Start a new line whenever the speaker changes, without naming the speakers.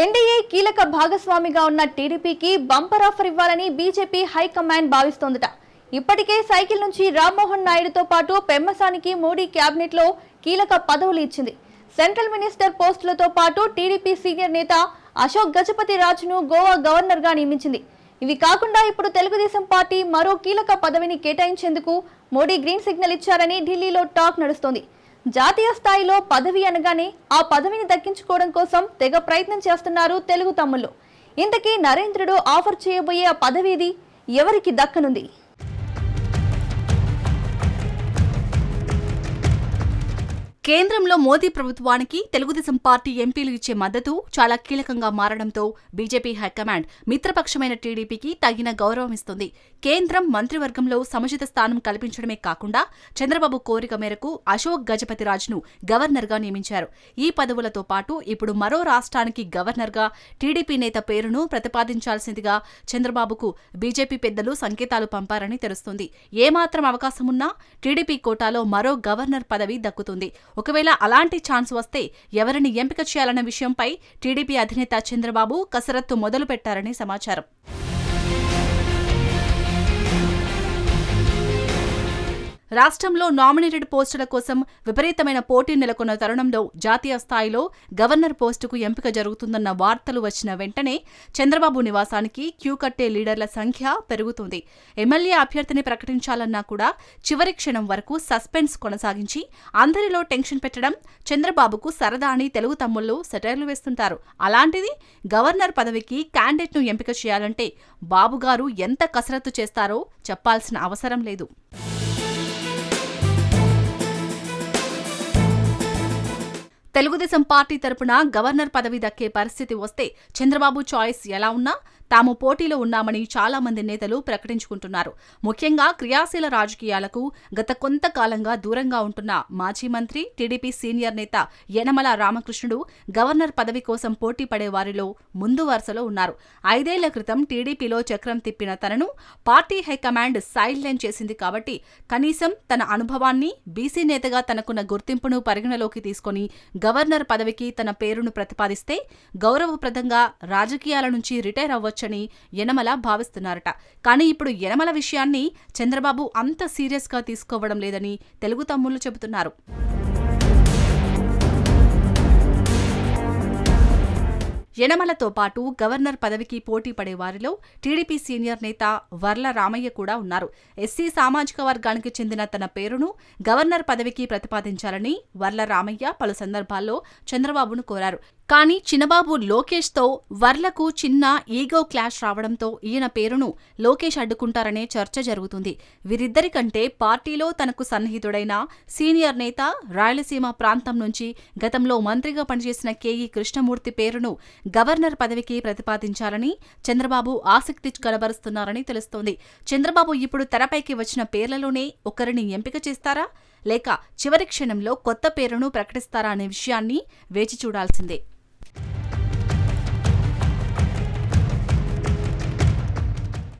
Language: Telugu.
ఎన్డీఏ కీలక భాగస్వామిగా ఉన్న టీడీపీకి బంపర్ ఆఫర్ ఇవ్వాలని బీజేపీ హైకమాండ్ భావిస్తోందట. ఇప్పటికే సైకిల్ నుంచి రామ్మోహన్ నాయుడుతో పాటు పెమ్మసానికి మోడీ క్యాబినెట్లో కీలక పదవులు ఇచ్చింది. సెంట్రల్ మినిస్టర్ పోస్టులతో పాటు టీడీపీ సీనియర్ నేత అశోక్ గజపతి రాజును గోవా గవర్నర్గా నియమించింది. ఇవి కాకుండా ఇప్పుడు తెలుగుదేశం పార్టీ మరో కీలక పదవిని కేటాయించేందుకు మోడీ గ్రీన్ సిగ్నల్ ఇచ్చారని ఢిల్లీలో టాక్ నడుస్తోంది. జాతీయ స్థాయిలో పదవి అనగానే ఆ పదవిని దక్కించుకోవడం కోసం తెగ ప్రయత్నం చేస్తున్నారు తెలుగు తమ్ముళ్ళు. ఇంతకీ నరేంద్రుడు ఆఫర్ చేయబోయే ఆ పదవిది ఎవరికి దక్కనుంది?
కేంద్రంలో మోదీ ప్రభుత్వానికి తెలుగుదేశం పార్టీ ఎంపీలు ఇచ్చే మద్దతు చాలా కీలకంగా మారడంతో బీజేపీ హైకమాండ్ మిత్రపక్షమైన టీడీపీకి తగిన గౌరవం ఇస్తుంది. కేంద్రం మంత్రివర్గంలో సముచిత స్థానం కల్పించడమే కాకుండా చంద్రబాబు కోరిక మేరకు అశోక్ గజపతిరాజ్ను గవర్నర్గా నియమించారు. ఈ పదవులతో పాటు ఇప్పుడు మరో రాష్ట్రానికి గవర్నర్గా టీడీపీ నేత పేరును ప్రతిపాదించాల్సిందిగా చంద్రబాబుకు బీజేపీ పెద్దలు సంకేతాలు పంపారని తెలుస్తుంది. ఏమాత్రం అవకాశమున్నా టీడీపీ కోటాలో మరో గవర్నర్ పదవి దక్కుతుంది. ఒకవేళ అలాంటి ఛాన్స్ వస్తే ఎవరిని ఎంపిక చేయాలన్న విషయంపై టీడీపీ అధినేత చంద్రబాబు కసరత్తు మొదలు పెట్టారని సమాచారం. రాష్ట్రంలో నామినేటెడ్ పోస్టుల కోసం విపరీతమైన పోటీ నెలకొన్న తరుణంలో జాతీయ స్థాయిలో గవర్నర్ పోస్టుకు ఎంపిక జరుగుతుందన్న వార్తలు వచ్చిన వెంటనే చంద్రబాబు నివాసానికి క్యూ కట్టే లీడర్ల సంఖ్య పెరుగుతుంది. ఎమ్మెల్యే అభ్యర్థిని ప్రకటించాలన్నా కూడా చివరి క్షణం వరకు సస్పెన్స్ కొనసాగించి అందరిలో టెన్షన్ పెట్టడం చంద్రబాబుకు సరదా అని తెలుగు తమ్ముళ్ళు సెటైర్లు వేస్తుంటారు. అలాంటిది గవర్నర్ పదవికి క్యాండిడేట్ను ఎంపిక చేయాలంటే బాబుగారు ఎంత కసరత్తు చేస్తారో చెప్పాల్సిన అవసరం లేదు. తెలుగుదేశం పార్టీ తరపున గవర్నర్ పదవి దక్కే పరిస్థితి వస్తే చంద్రబాబు చాయిస్ ఎలా ఉన్నా తాము పోటీలో ఉన్నామని చాలా మంది నేతలు ప్రకటించుకుంటున్నారు. ముఖ్యంగా క్రియాశీల రాజకీయాలకు గత కొంతకాలంగా దూరంగా ఉంటున్న మాజీ మంత్రి టీడీపీ సీనియర్ నేత యనమల రామకృష్ణుడు గవర్నర్ పదవి కోసం పోటీ పడే వారిలో ముందు వరుసలో ఉన్నారు. ఐదేళ్ళ క్రితం టీడీపీలో చక్రం తిప్పిన తనను పార్టీ హైకమాండ్ సైడ్లైన్ చేసింది కాబట్టి కనీసం తన అనుభవాన్ని బీసీ నేతగా తనకున్న గుర్తింపును పరిగణలోకి తీసుకొని గవర్నర్ పదవికి తన పేరును ప్రతిపాదిస్తే గౌరవప్రదంగా రాజకీయాల నుంచి రిటైర్ అవ్వచ్చు. అవ్వొచ్చని యనమల భావిస్తున్నారట. కానీ ఇప్పుడు యనమల విషయాన్ని చంద్రబాబు అంత సీరియస్గా తీసుకోవడం లేదని తెలుగు తమ్ముళ్ళు చెబుతున్నారు. యనమలతో పాటు గవర్నర్ పదవికి పోటీ పడే వారిలో టీడీపీ సీనియర్ నేత వర్ల రామయ్య కూడా ఉన్నారు. ఎస్సీ సామాజిక వర్గానికి చెందిన తన పేరును గవర్నర్ పదవికి ప్రతిపాదించాలని వర్ల రామయ్య పలు సందర్భాల్లో చంద్రబాబును కోరారు. కానీ చిన్నబాబు లోకేష్తో వర్లకు చిన్న ఈగో క్లాష్ రావడంతో ఈయన పేరును లోకేష్ అడ్డుకుంటారనే చర్చ జరుగుతుంది. వీరిద్దరికంటే పార్టీలో తనకు సన్నిహితుడైన సీనియర్ నేత రాయలసీమ ప్రాంతం నుంచి గతంలో మంత్రిగా పనిచేసిన కేఈ కృష్ణమూర్తి పేరును గవర్నర్ పదవికి ప్రతిపాదించాలని చంద్రబాబు ఆసక్తి కనబరుస్తున్నారని తెలుస్తోంది. చంద్రబాబు ఇప్పుడు తెరపైకి వచ్చిన పేర్లలోనే ఒకరిని ఎంపిక చేస్తారా? లేక చివరి క్షణంలో కొత్త పేరును ప్రకటిస్తారా అనే విషయాన్ని వేచి చూడాల్సిందే.